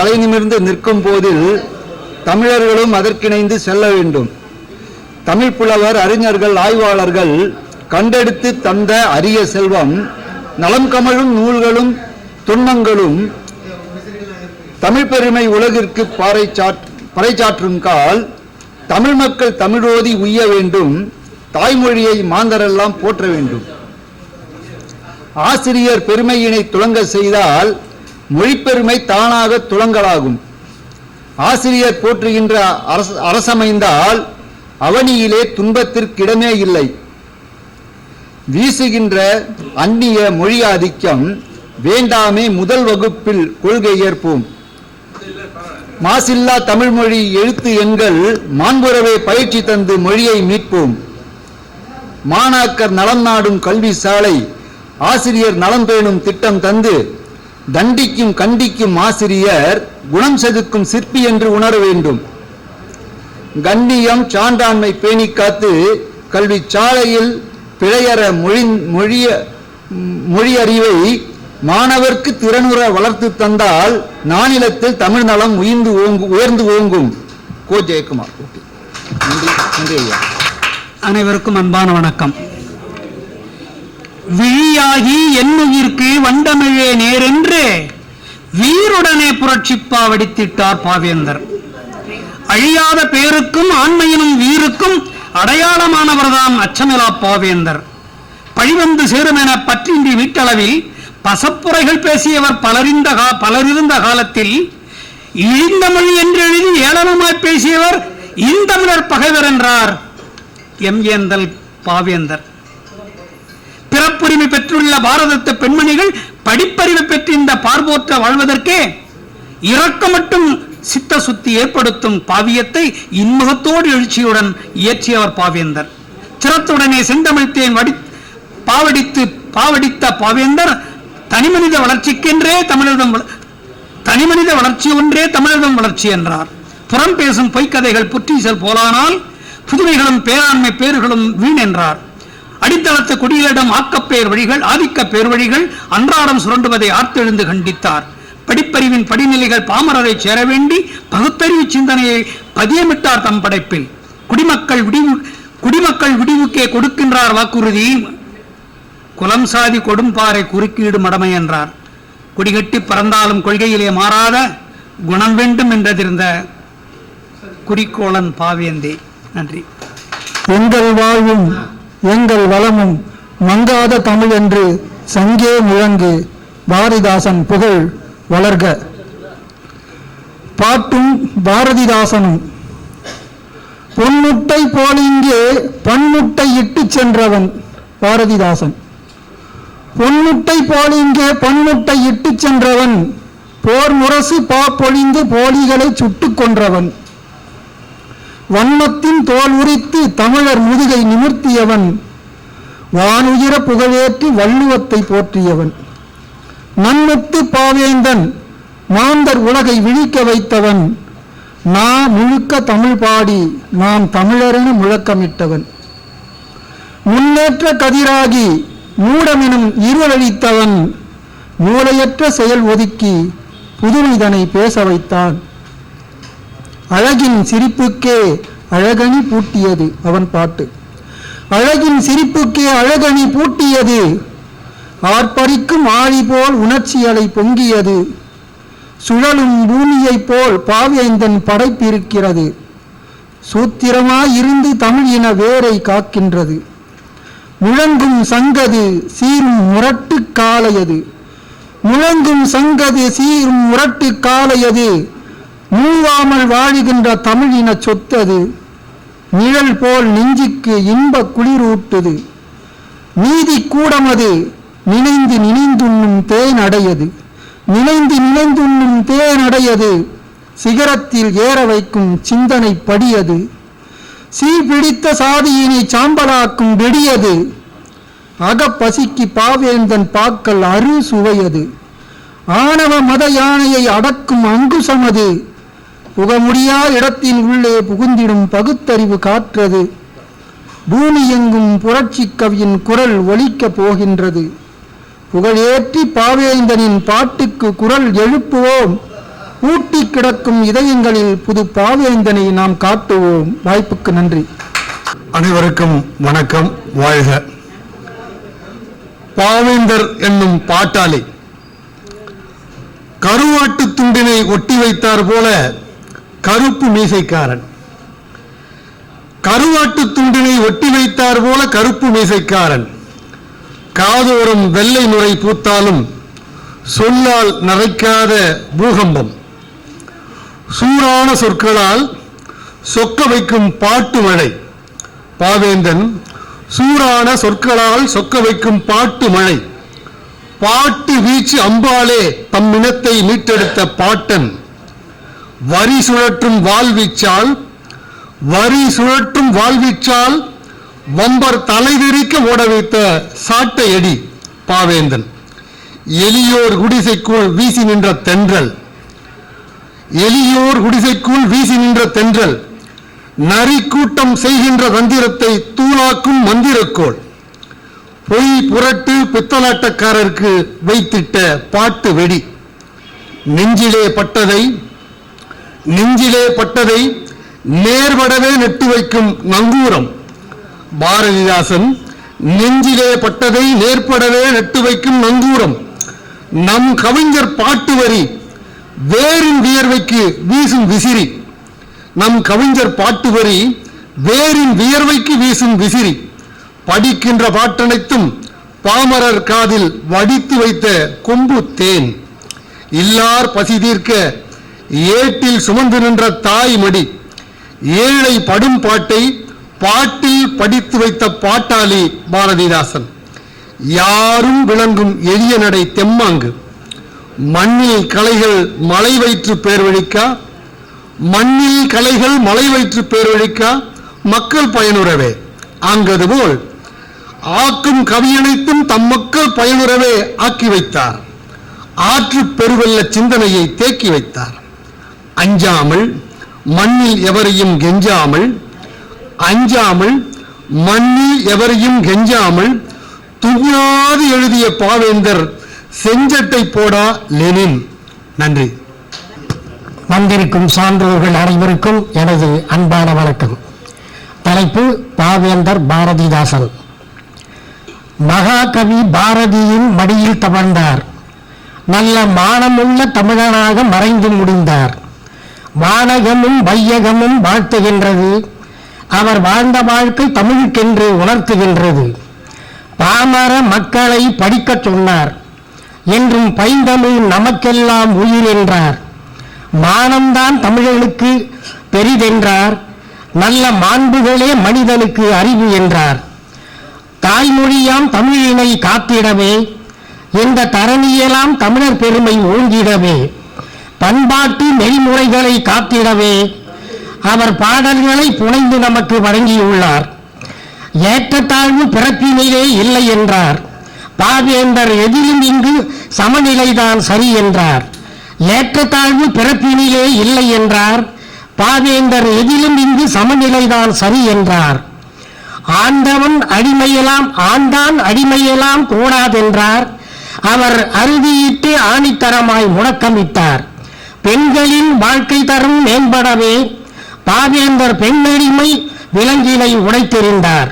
தலை நிமிர்ந்து நிற்கும் போதில் தமிழர்களும் அதற்கிணைந்து செல்ல வேண்டும். தமிழ் புலவர் அறிஞர்கள் ஆய்வாளர்கள் கண்டெடுத்து தந்த அரிய செல்வம் நலம் கமழும் நூல்களும் துன்பங்களும் தமிழ் பெருமை உலகிற்கு பாறைச்சாற் பறைச்சாற்றும் கால் தமிழ் மக்கள் தமிழோதி உய்ய வேண்டும் தாய்மொழியை மாந்தரெல்லாம் போற்ற வேண்டும். ஆசிரியர் பெருமையினை துளங்க செய்தால் மொழிப்பெருமை தானாக துளங்கலாகும். ஆசிரியர் போற்றுகின்ற அரச அரசமைந்தால் அவனியிலே துன்பத்திற்கிடமே இல்லை. வீசுகின்ற அந்நிய மொழி ஆதிக்கம் வேண்டாமே முதல் வகுப்பில் கொள்கை ஏற்போம். மாசில்லா தமிழ்மொழி எழுத்து எண்கள் மாண்புறவே பயிற்சி தந்து மொழியை மீட்போம். மாணாக்கர் நலம் நாடும் கல்வி சாலை ஆசிரியர் நலம் பேணும் திட்டம் தந்து தண்டிக்கும் கண்டிக்கும் ஆசிரியர் குணம் செதுக்கும் சிற்பி என்று உணர வேண்டும். கண்ணியம் சான்றாண்மை பேணி காத்து கல்வி சாலையில் பிழையற மொழி மொழிய மொழி அறிவை மாணவர்க்கு திறனுற வளர்த்து தந்தால் நானிலத்தில் தமிழ் நலம் உயர்ந்து ஓங்கு உயர்ந்து ஓங்கும். கோ. ஜெயக்குமார் நன்றி நன்றி ஐயா. அனைவருக்கும் அன்பான வணக்கம். விழியாகி என்னுயிர்க்கு வண்டமிழே நேரென்று. வீருடனே புரட்சிப்பா வடித்திட்டார் பாவேந்தர். அழியாத பேருக்கும் ஆண்மையினும் வீருக்கும் அடையாளமானவர்தான் அச்சமிலா பாவேந்தர். பழிவந்து சேருமென பற்றின்றி வீட்டளவில் பசப்புரைகள் பேசியவர் பலரிந்த பலரிருந்த காலத்தில் இழிந்த மொழி என்று எழுதி ஏளனமாய் பேசியவர் இந்தமிழர் பகைவர் என்றார் எம் ஏந்தல் பாவேந்தர். பிறப்புரிமை பெற்றுள்ள பாரதத்து பெண்மணிகள் படிப்பறிவு பெற்று இந்த பார்போற்ற வாழ்வதற்கே இரக்கமட்டும் சித்த சுத்தி ஏற்படுத்தும் பாவியத்தை இன்முகத்தோடு எழுச்சியுடன் இயற்றியவர் பாவேந்தர். சிரத்துடனே செந்தமிழ்த்தேன் வடி பாவடித்து பாவடித்த பாவேந்தர் தனிமனித வளர்ச்சிக்கென்றே தமிழகம் தனிமனித வளர்ச்சி ஒன்றே தமிழகம் வளர்ச்சி என்றார். புறம் பேசும் பொய்க்கதைகள் புற்றீசல் போலானால் புதுமைகளும் பேராண்மை பேறுகளும் வீண் என்றார். அடித்தளத்து குடிகளிடம் ஆக்கப்பேர் வழிகள் ஆதிக்க பேர் வழிகள் அன்றாடம் சுரண்டுவதை ஆர்த்தெழுந்து கண்டித்தார். படிப்பறிவின் படிநிலைகள் பாமரரை சேர வேண்டி பகுத்தறிவு சிந்தனையை பதியமிட்டார் தம் படைப்பில். குடிமக்கள் விடிவு குடிமக்கள் விடிவுக்கே கொடுக்கின்றார் வாக்குறுதி. குலம் சாதி கொடும்பாறை குறுக்கீடு மடமை என்றார். குடிகட்டி பறந்தாலும் கொள்கையிலே மாறாத குணம் வேண்டும் என்றதிருந்த குறிக்கோளன் பாவேந்தே. நன்றி. எங்கள் வாழ்வும் எங்கள் வளமும் மங்காத தமிழ் என்று சங்கே முழங்கு பாரதிதாசன் புகழ் வளர்க. பாட்டும் பாரதிதாசனும் பொன்முட்டை போலிங்கே பன்முட்டை இட்டு சென்றவன் பாரதிதாசன். பொன்முட்டை போலிங்கே பொன்முட்டை இட்டுச் சென்றவன் போர் முரசு பாப்பொழிந்து போலிகளை சுட்டுக் கொன்றவன். வன்மத்தின் தோல் உரித்து தமிழர் முதுகை நிமிர்த்தியவன் வானுயிர புகழேற்றி வள்ளுவத்தை போற்றியவன். நன்முத்து பாவேந்தன் மாந்தர் உலகை விழிக்க வைத்தவன். நா முழுக்க தமிழ் பாடி நாம் தமிழரென முழக்கமிட்டவன். முன்னேற்ற கதிராகி மூடமெனும் இருளழித்தவன் மூளையற்ற செயல் ஒதுக்கி புதுமைதனை பேச வைத்தான். அழகின் சிரிப்புக்கே அழகணி பூட்டியது அவன் பாட்டு. அழகின் சிரிப்புக்கே அழகணி பூட்டியது ஆர்ப்பரிக்கும் ஆழி போல் உணர்ச்சி அலை பொங்கியது. சுழலும் பூமியைப் போல் பாவேந்தன் படைப்பிருக்கிறது. சூத்திரமாயிருந்து தமிழ் இன வேரை காக்கின்றது. முழங்கும் சங்கது சீரும் முரட்டு காளையது முழங்கும் சங்கது சீரும் முரட்டு காளையது மூவாமல் வாழுகின்ற தமிழின சொத்தது நிழல் போல் நெஞ்சுக்கு இன்ப குளிரூட்டுது. நீதி கூடமது நினைந்து நினைந்துண்ணும் தேன் அடையது. நினைந்து நினைந்துண்ணும் தேன் அடையது சிகரத்தில் ஏற வைக்கும் சிந்தனை படியது. சீர்பிடித்த சாதியினை சாம்பலாக்கும் வெடியது. அகப்பசிக்கு பாவேந்தன் பாக்கல் அரு சுவையது. ஆணவ மத யானையை அடக்கும் அங்குசமது புக முடியா இடத்தின் உள்ளே புகுந்திடும் பகுத்தறிவு காற்றது. பூமி எங்கும் புரட்சி கவியின் குரல் ஒலிக்கப் போகின்றது. புகழேற்றி பாவேந்தனின் பாட்டுக்கு குரல் எழுப்புவோம். பூட்டி கிடக்கும் இதயங்களில் புது பாவேந்தனை நாம் காட்டுவோம். வாய்ப்புக்கு நன்றி. அனைவருக்கும் வணக்கம். வாழ்க. பாவேந்தர் என்னும் பாட்டாளி. கருவாட்டு துண்டினை ஒட்டி வைத்தார் போல கருப்பு மீசைக்காரன். கருவாட்டு துண்டினை ஒட்டி வைத்தார் போல கருப்பு மீசைக்காரன். காதோறும் வெள்ளை நுரை பூத்தாலும் சொல்லால் நரைக்காத பூகம்பம். சூறான சொற்களால் சொக்க வைக்கும் பாட்டு மழை. பாவேந்தன் சூறான சொற்களால் சொக்க வைக்கும் பாட்டு மழை. பாட்டு வீச்சு அம்பாலே தம் இனத்தை மீட்டெடுத்த பாட்டன். வரி சுழற்றும் வாழ்வீச்சால் வரி சுழற்றும் வாழ்வீச்சால் வம்பர் தலைவிரிக்க ஓட வைத்த சாட்டையடி பாவேந்தன். எளியோர் குடிசைக்குள் வீசி நின்ற தென்றல். எளியோர் குடிசைக்குள் வீசி நின்ற தென்றல். நரி கூட்டம் செய்கின்ற தந்திரத்தை தூளாக்கும் மந்திரக்கோள். பொய் புரட்டு பித்தலாட்டக்காரருக்கு வைத்திட்ட பாட்டு வெடி. நெஞ்சிலே பட்டதை நெஞ்சிலே பட்டதை நேர்படவே நெட்டு வைக்கும் நங்கூரம். பாரதிதாசன் நெஞ்சிலே பட்டதை நேர்படவே நெட்டு வைக்கும் நங்கூரம். நம் கவிஞர் பாட்டு வரி வேரின் வியர்வைக்கு வீசும் விசிறி. நம் கவிஞர் பாட்டு வரி வேரின் வியர்வைக்கு வீசும் விசிறி. படிக்கின்ற பாட்டனைத்தும் பாமரர் காதில் வடித்து வைத்த கொம்பு தேன். இல்லார் பசி தீர்க்க ஏட்டில் சுமந்து நின்ற தாய் மடி ஏழை படும் பாட்டை பாட்டில் படித்து வைத்த பாட்டாளி பாரதிதாசன். யாரும் விளங்கும் எளிய நடை தெம்மாங்கு. மண்ணில் கலைகள் மலை வயிற்று பேர்வழிக்கா மண்ணில் கலைகள் மலை வயிற்று பேர்வழிக்கா மக்கள் பயனுறவே. அங்கது போல் ஆக்கும் கவியனைத்தும் தம் மக்கள் பயனுறவே ஆக்கி வைத்தார். ஆற்று பெருவெல்ல சிந்தனையை தேக்கி வைத்தார். அஞ்சாமல் மண்ணில் எவரையும் கெஞ்சாமல் அஞ்சாமல் மண்ணில் எவரையும் கெஞ்சாமல் துணியாது எழுதிய பாவேந்தர் செஞ்சட்டை போடா லெனின். நன்றி. வந்திருக்கும் சான்றோர்கள் அனைவருக்கும் எனது அன்பான வணக்கம். தலைப்பு பாவேந்தர் பாரதிதாசன். மகாகவி பாரதியின் மடியில் தவழ்ந்தார். நல்ல மானமுள்ள தமிழனாக மறைந்து முடிந்தார். வானகமும் வையகமும் வாழ்த்துகின்றது. அவர் வாழ்ந்த வாழ்க்கை தமிழுக்கென்று உணர்த்துகின்றது. பாமர மக்களை படிக்கச் சொன்னார். என்றும் பைந்தமிழ் நமக்கெல்லாம் உயிர் என்றார். மானம்தான் தமிழர்களுக்கு பெரிதென்றார். நல்ல மாண்புகளே மனிதனுக்கு அறிவு என்றார். தாய்மொழியாம் தமிழினை காத்திடவே இந்த தரணியெல்லாம் தமிழர் பெருமை ஓங்கிடவே பண்பாட்டு நெறிமுறைகளை காத்திடவே அவர் பாடல்களை புனைந்து நமக்கு வழங்கியுள்ளார். ஏற்றத்தாழ்வு பிறப்பினிலே இல்லை என்றார். பாவேந்தர் எதிலும் இங்கு சமநிலைதான் சரி என்றார். ஏற்றத்தாழ்வு பிறப்பினிலே இல்லை என்றார். பாவேந்தர் எதிலும் இங்கு சமநிலைதான் சரி என்றார். ஆண்டவன் அடிமையெல்லாம் ஆண்டான் அடிமையெல்லாம் கூடாதென்றார். அவர் அறுதியிட்டு ஆணித்தரமாய் முழக்கமிட்டார் பெண்களின் வாழ்க்கை தரம் மேம்படவே பாவேந்தர் பெண்ணடிமை விலங்கினை உடைத்தெறிந்தார்.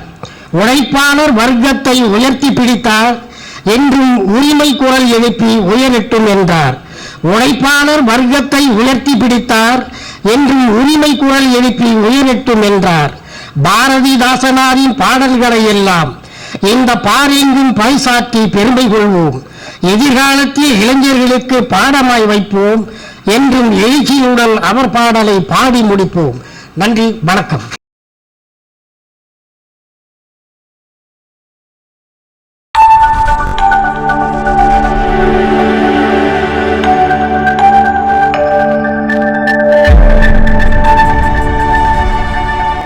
உழைப்பாளர் வர்க்கத்தை உயர்த்தி பிடித்தார். என்றும் உரிமை குரல் எழுப்பி உயரட்டும் என்றார். உழைப்பாளர் வர்க்கத்தை உயர்த்தி பிடித்தார். என்றும் உரிமை குரல் எழுப்பி உயரட்டும் என்றார். பாரதிதாசனாரின் பாடல்களை எல்லாம் இந்த பாரெங்கும் பறைசாற்றி பெருமை கொள்வோம். எதிர்காலத்தில் இளைஞர்களுக்கு பாடமாய் வைப்போம். என்றும் எழுச்சியுடன் அவர் பாடலை பாடி முடிப்போம். நன்றி வணக்கம்.